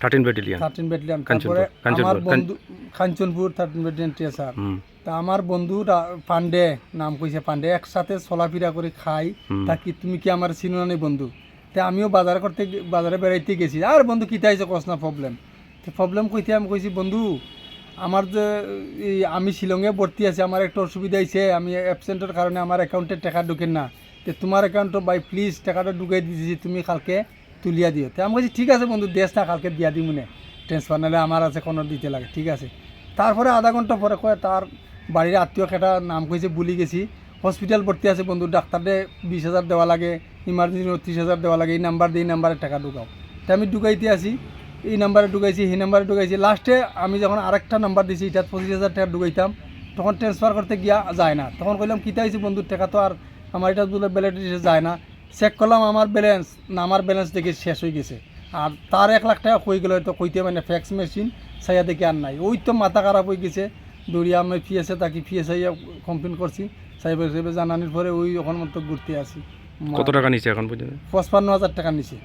Thirteen battalion thirteen battalion তারপরে আমার বন্ধু কাঞ্চনপুর থার্টিন ব্যাটালিয়ান টিএসআর তা আমার বন্ধু পান্ডে নাম কইছে পান্ডে একসাথে চলাফেরা করে খাই। তা কি তুমি কি আমার চিনো না বন্ধু? তা আমিও বাজার করতে বাজারে বেড়াইতে গেছি। আর বন্ধু কিতা হয়েছে কস না প্রবলেম তো প্রবলেম কইতে আমি কইছি বন্ধু আমার যে আমি শিলংয়ে ভর্তি আছি আমার একটা অসুবিধা হয়েছে আমি অ্যাবসেন্টের কারণে আমার অ্যাকাউন্টে টাকা ঢুকেন না। তো তোমার অ্যাকাউন্টে বাই প্লিজ টাকাটা ঢুকাই দিয়েছি তুমি কালকে তুলিয়া দিও। তো আমি বলছি ঠিক আছে বন্ধু, দেশ না, কালকে দিয়া দিই মনে ট্রান্সফার নাহলে আমার আছে, কোনো দিতে লাগে, ঠিক আছে? তারপরে আধা ঘণ্টা পরে কয় তার বাড়ির আত্মীয় কেটা নাম কইছে, ভুলি গেছি। হসপিটাল ভর্তি আছে বন্ধু ডাক্তারে বিশ হাজার দেওয়া লাগে ইমার্জেন্সি ত্রিশ হাজার দেওয়া লাগে, এই নাম্বার দিয়ে এই নাম্বারে টাকা ঢুকাও। তাই আমি ঢুকাইতে আসি, এই নাম্বারে ঢুকাইছি, সেই নাম্বারে ঢুকাইছি। লাস্টে আমি যখন আরেকটা নাম্বার দিছি এটা পঁচিশ হাজার টাকা ঢুকাইতাম, তখন ট্রান্সফার করতে গিয়া যায় না। তখন কইলাম, কিতা হয়েছে বন্ধুর টাকা তো আর আমার এটা বলে ব্যালেন্স যায় না। চেক করলাম আমার ব্যালেন্স না আমার ব্যালেন্স দেখি শেষ হয়ে গেছে। আর তার এক লাখ টাকা কই গেল হয়তো কইতে মানে ফ্যাক্স মেশিন সাইয়া দেখে আর নাই। ওই তো মাথা খারাপ হয়ে গেছে। দৌড়িয়ে আমি ফি এসে তাকে পিএসআই কমপ্লেন করছি। সাইবার সাহেবে জানানোর পরে ওই ওখান মতো ঘুরতে আসি। কত টাকা নিচ্ছে এখন পর্যন্ত? পঁচপান্ন হাজার টাকা নিছে।